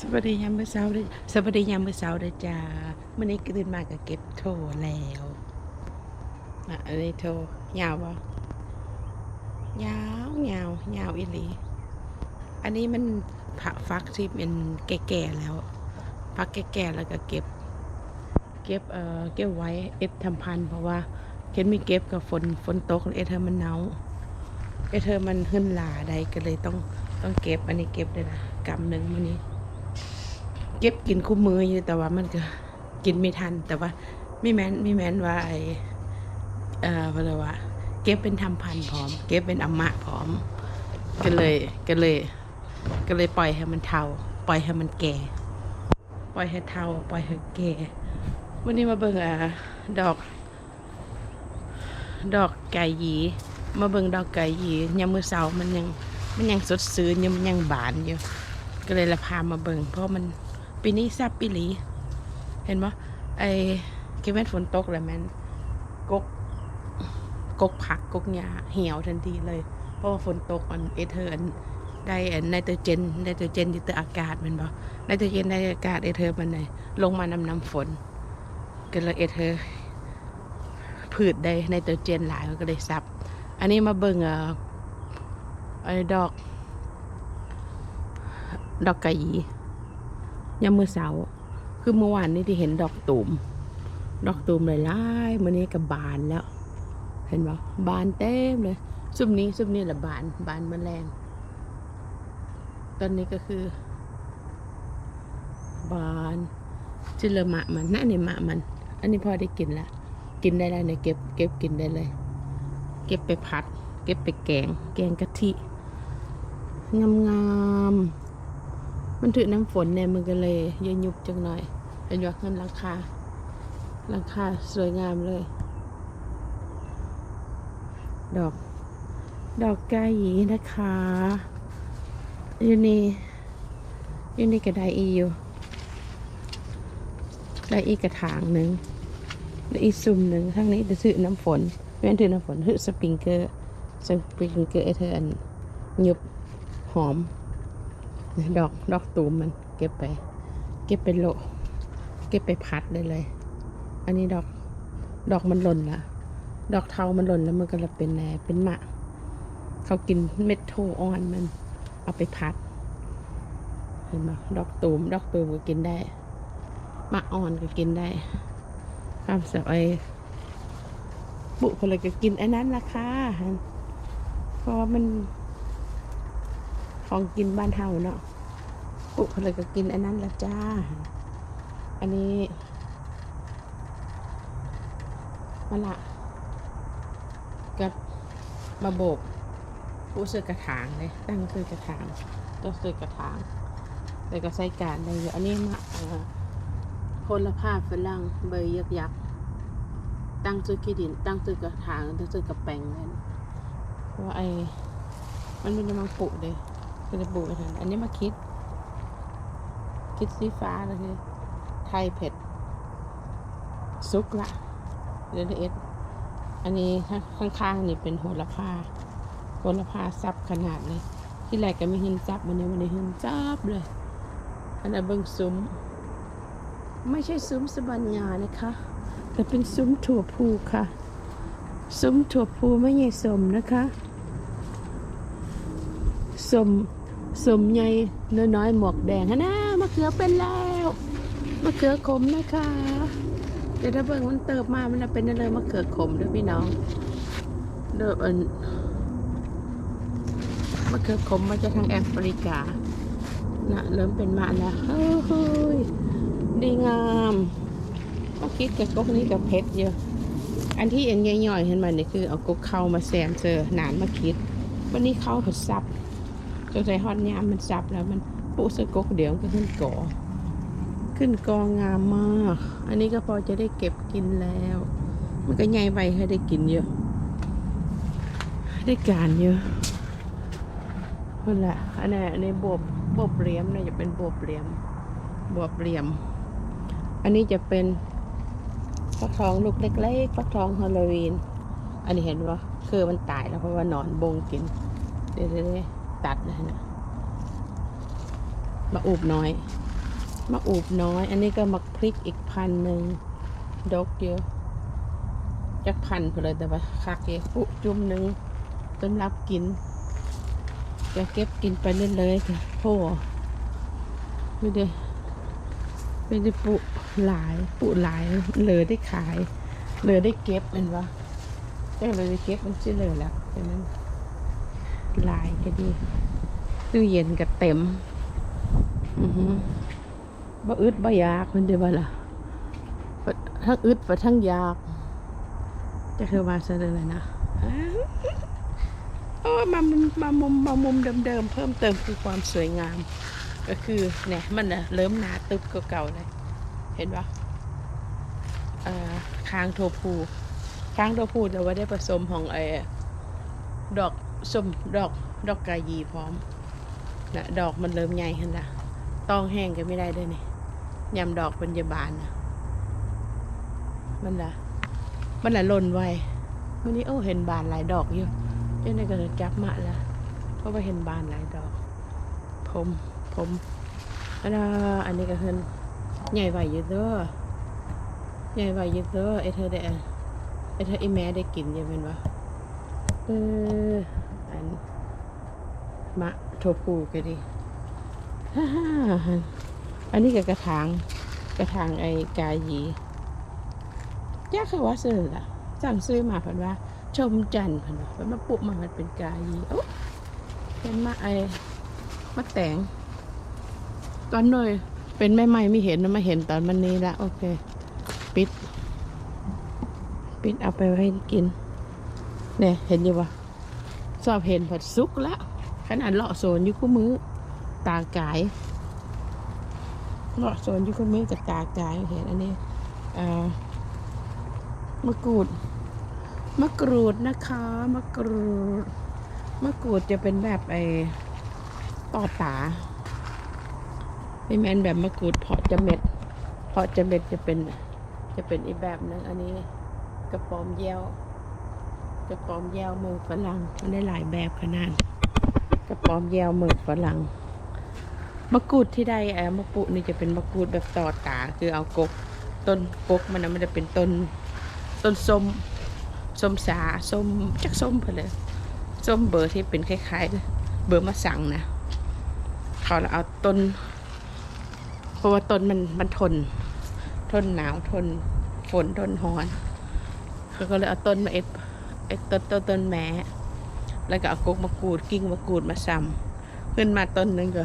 สวัสดียามมื้อเช้าเด้อสวัสดียามมื้อเช้าเด้อจ้ามื้อนี้ตื่นมาก็เก็บโทแล้วอะอันนี้โทยาวบ่ยาวยาวยาวอีหลีอันนี้มันผักฟักที่เป็นแก่ๆแล้วฟักแก่ๆแล้วก็เก็บ เก็บเอ่อเก็บไว้เอ็ดทำพันเพราะว่าเห็นมีเก็บกับฝนฝนตกเอเธอมันหนาวเอเธอมันขึ้นหลาใดก็เลยต้องต้องเก็บอันนี้เก็บเลยนะกำหนึ่งมื้อนี้ เก็บกินคู่มืออยู่แต่ว่ามันก็กินไม่ทัน แต่ว่าไม่แม้นไม่แม้นว่าไอเอ่อเพราะว่าเก็บเป็นทำพันพร้อม เก็บเป็นอมะพร้อม ก็เลยก็เลย ก็เลยปล่อยให้มันเทาปล่อยให้มันแก่ ปล่อยให้เทาปล่อยให้แก่วันนี้มาเบิ่งอะดอก ดอกไก่หยีมาเบิ่งดอกไก่หยียามมือเช้ามันยังมันยังสดชื่นยังมันยังบานอยู่ก็เลยละพามาเบิ่งเพราะมัน ปีนี้แซบปีหลี เห็นปะไอ้คิดว่ฝนตกแล้วมันกกกกผักกกหญ้าเหี่ยวทันทีเลย เพราะว่าฝนตกมันเอเธอร์อันได้อันไนโตรเจนไนโตรเจนอยู่ตัวอากาศมันบ่ไนโตรเจนในอากาศเอเธอร์มันเลยลงมานำน้ำฝนก็เลยเอเธอร์พืชได้ไนโตรเจนหลายก็เลยซับ อันนี้มาเบิ่งเอ่อไอ้ดอก ดอกกะหยี ยามมือเสาคือเมื่อวานนี้ที่เห็นดอกตูม ดอกตูมเลยล่ายๆมื่อนี้กับบานแล้ว เห็นปะบานเต็มเลย ซุมนี้ซุมนี้แหละบาน บานมแมลง ตอนนี้ก็คือ บานจิเลมะมันน่านี่มะมัน อันนี้พอได้กินละ กินได้แล้วเนี่ยเก็บ เก็บกินได้เลย เก็บไปผัด เก็บไปแกง แกงกะทิ งามงามๆ มันถือน้ำฝนเนี่ยมันก็เลยยอะยุบจังหน่อยเป็นว่าเงินราคาราคาสวยงามเลย ดอก ดอกกาหยีนะคะอยู่นี่อยู่นี่ก็ไดอีอยู่ได้อีกกระถางหนึ่งได้อีกซุ่มหนึ่งทั้งนี้จะซื้อน้ำฝนไม่งั้นถือน้ำฝนถือสปริงเกอร์สปริงเกอร์ไอเธออันยุบหอม ดอกดอกตูมมันเก็บไป เก็บไปโล เก็บไปพัดได้เลย อันนี้ดอกดอกมันหล่นละดอกเทามันหล่นแล้วมันก็เลยเป็นแหนเป็นหมะเขากินเม็ดโทอ่อนมัน เอาไปพัด เห็นไหมดอกตูม ดอกตูมก็กินได้หมะอ่อนก็กินได้ข้ามสับไอบุคนเลยก็กินอันนั้นละค่ะเพราะว่ามัน ของกินบ้านเฮาเนาะปุ๊บเลยก็กินอันนั้นละจ้า อันนี้มะละกับมาโบกผู้ซื้อกระถางเลยตั้งซื้อกระถางต้องซื้อกระถางแต่ก็ใส่การได้อยู่อันนี้มะโพลภาพฝรั่งเบยยักยักษ์ตั้งซื้อขี้ดิน ตั้งซื้อกระถางตั้งซื้อกระแปงเลยเพราะว่าไอ้มันเป็นมังปุเลย ก็จะปลูกไปทางอันนี้มาคิด คิดสีฟ้าเลยคือไทยเผ็ด ซุกละเดือนเอ็ดอันนี้ข้างๆนี่เป็นโหระพาโหระพาซับขนาดเลยที่แรกก็ไม่หินซับวันนี้วันนี้หินซับเลย อันนั้นเบิ้งซุ้ม ไม่ใช่ซุ้มสบัญญานะคะ แต่เป็นซุ้มถั่วพูค่ะ ซุ้มถั่วพูไม่ใช่สมนะคะสม สมใหญ่น้อยๆหมวกแดงฮะนะมะเขือเป็นแล้วมะเขือขมนะคะเดี๋ยวถ้าเบิ่งมันเติบมามันจะเป็นอะไรมะเขือขมด้วยพี่น้องเดิมอันมะเขือขมมาจากทางแอฟริกานะเริ่มเป็นมาแล้วเฮ้ยดีงามก็คิดกับก๊กนี้กับเพชรเยอะ อันที่เอ็นย่อยๆเห็นไหมนี่คือเอาก๊กเข้ามาแซมเจอหนานมาคิด วันนี้เข้าหดซับ จนใส่ฮอตยามมันสับแล้วมันปุ๊สกกเดี๋ยวมันก็ขึ้นกอขึ้นกองามมาก อันนี้ก็พอจะได้เก็บกินแล้ว มันก็ใหญ่ไปให้ได้กินเยอะ ได้การเยอะนั่นแหละอันนี้อันนี้บวบบวบเหลี่ยมนะจะเป็นบวบเหลี่ยม บวบเหลี่ยม อันนี้จะเป็นฟักทองลูกเล็กๆฟักทองฮาโลวีน อันนี้เห็นว่าคือมันตายแล้วเพราะว่านอนบงกิน เดี๋ยวๆๆ ตัดเลยนะมาอุบน้อยมะอูบน้อย อันนี้ก็มักพริกอีกพันหนึ่งดกเยอะจักพันไปเลยแต่ว่าคักเยอะปุจุ่มหนึ่งสำหรับกินจะเก็บกินไปเรื่อยๆค่ะโอ้ไม่ได้ไม่ได้ปุหลายปุหลายเหลือได้ขายเหลือได้เก็บเป็นวะได้เลยได้เก็บมันชื่อเลยแล้วดังนั้น หลายก็ดีตู้เย็นก็เต็ม อือฮึบ่อึดบ่อยากมันเดียวว่ล่ะทั้งอึดทั้งอยาก จะคือว่าซะเลยนะโอ้มามุมมามุมมามุมเดิมๆเพิ่มเติมคือความสวยงาม ก็คือเนี่ยมันนะเริ่มหนาตึบกเก่าๆเลยเห็นปะค้างโทพูค้างโทพูแต่ว่าได้ผสมของไอ้ดอก ส้มดอกดอกกายีพร้อมนะดอกมันเริ่มใหญ่ขึ้นละต้องแห้งก็ไม่ได้ด้วยนี่ยำดอกเป็นยาบานนะมันละมันละหล่นไววันนี้โอ้เห็นบานหลายดอกอยู่เจ้านี่ก็เลยจับมาละเพราะว่าเห็นบานหลายดอก ผมผมอันน่ะอันนี้ก็เห็นใหญ่ไหวอยู่เด้อใหญ่ไหวอยู่เด้อไอเธอได้ไอเธอไอแม่ได้กินอยังเป็นวะเออ อันมะโทปูก็ดีอันนี้ก็กระถางกระถางไอ้กายียากคือว่าซื้อละสั่งซื้อมาเพันว่า ชมจันทร์เพันว่าเพิ่นมาปลุกมามันเป็นกายีโอ้เป็นมาไอ้มาแตงตอนหน่อยเป็นไม่ไม่ไม่เห็นมาเห็นตอนมันนี้ละโอเค ปิด ปิดเอาไปไว้กินเนี่ยเห็นอยู่ปะ ชอบเห็นผัดซุกและขนาดเลาะโซนอยู่คู่มือ ตากายเลาะโซนอยู่คู่มือกับตากายเห็นอันนี้มะกรูดมะกรูดนะคะมะกรูดมะกรูดจะเป็นแบบไอ้ต่อตาไม่แมนแบบมะกรูดเพาะจะเม็ดเพาะจะเม็ดจะเป็น จะเป็นอีกแบบนึงอันนี้กระป๋อมแยว กระปอมแยวมือฝรั่งมันได้หลายแบบขนาดกระปอมแยวมือฝรั่งมะกรูดที่ได้เอมะกรูดนี่จะเป็นมะกรูดแบบต่อตาคือเอากกต้นกกมันนะมันจะเป็นต้นต้นส้มส้มสาส้มจักส้มไปเลยส้มเบอร์ที่เป็นคล้ายๆเบอร์มะสังนะเขาแล้วเอาต้นเพราะว่าต้นมันมันทน ทนหนาวทนฝนทนร้อนเขาก็เลยเอาต้นมาเอ็ด เอ็ดต้นต้นต้นแม้แล้วก็เอากกมะกรูดกิ่งมะกรูดมาซ้ำขึ้นมาต้นหนึงก็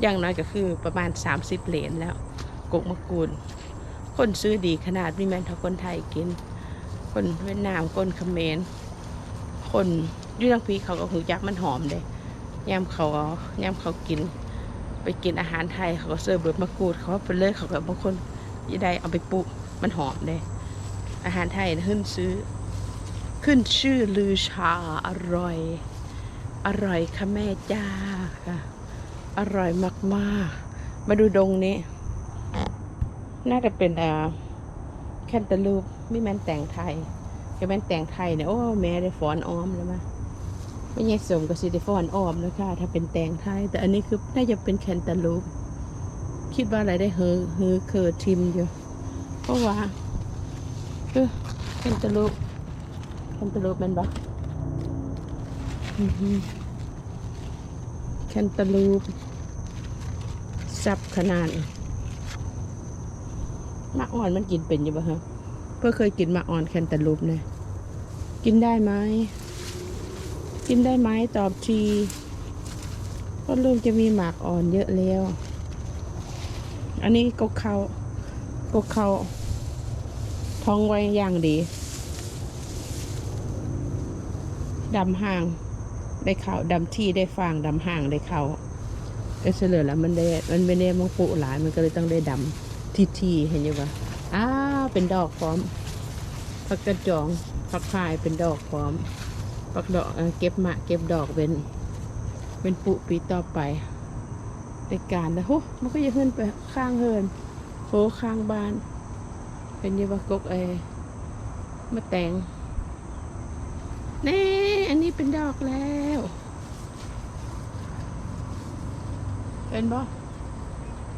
อย่างน้อยก็คือประมาณ 30 เหรียญแล้วกกมะกรูด คนซื้อดีขนาดม่แม่นท่าคนไทยกิน คนเวียดนามคนเขมรคนยุ่งพีเขาก็หูยักมันหอมเลยยามเขายามเขากิน ไปกินอาหารไทยเขาก็เสิร์ฟแบบมะกรูดเขาไปเลยเขาก็บางคนยี่ได้เอาไปปลูกมันหอมเลยอาหารไทยนะขึ้นซื้อ ขึ้นชื่อลือชาอร่อย อร่อยค่ะแม่จ้าค่ะ อร่อยมากๆ มาดูดงนี้ น่าจะเป็นอ่าแคนตาลูปไม่แม่นแต่งไทยจะแม่นแต่งไทยเนี่ยโอ้แม่ได้ฟอนออมแล้วมาไม่ใช่สมกับซิไดิฟอนออมแล้วค่ะ ถ้าเป็นแต่งไทย แต่อันนี้คือน่าจะเป็นแคนตาลูปคิดว่าอะไรได้เฮอเฮอเคอทิมอยู่ เพราะว่าเออแคนตาลูป แคนตาลูปแมันปะแคนตาลูปซับขนาดมะอ่อนมันกินเป็นอยู่ปะฮะเพื่อเคยกินมะอ่อนแคนตาลูปเนี่ยกินได้ไหมกินได้ไหมตอบทีก็เริ่มจะมีหมากอ่อนเยอะแล้ว อันนี้ก็เขาก็เขาท้องไว้อย่างดี ดำห่างได้เขาดำที่ได้ฟางดำห่างได้เขาเอเฉลยแล้วมันได้มันไม่ได้มังปุหลายมันก็เลยต้องได้ดำทีทีเห็นอยู่ปะอ้าวเป็นดอกพร้อมผักกระจองผักพายเป็นดอกพร้อมผักดอกเก็บมะเก็บดอกเป็น เป็นปุปีต่อไปในการแล้วโหมันก็จะขึ้นไปข้างเฮินโหข้างบ้านเป็นอยี่ปะกกเอมาแต่งนี่ อันนี้เป็นดอกแล้ว เป็นบ่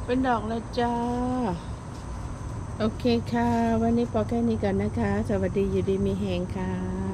เป็นดอกแล้วจ้า โอเคค่ะ วันนี้พอแค่นี้ก่อนนะคะ สวัสดีอยู่ดีมีแหงค่ะ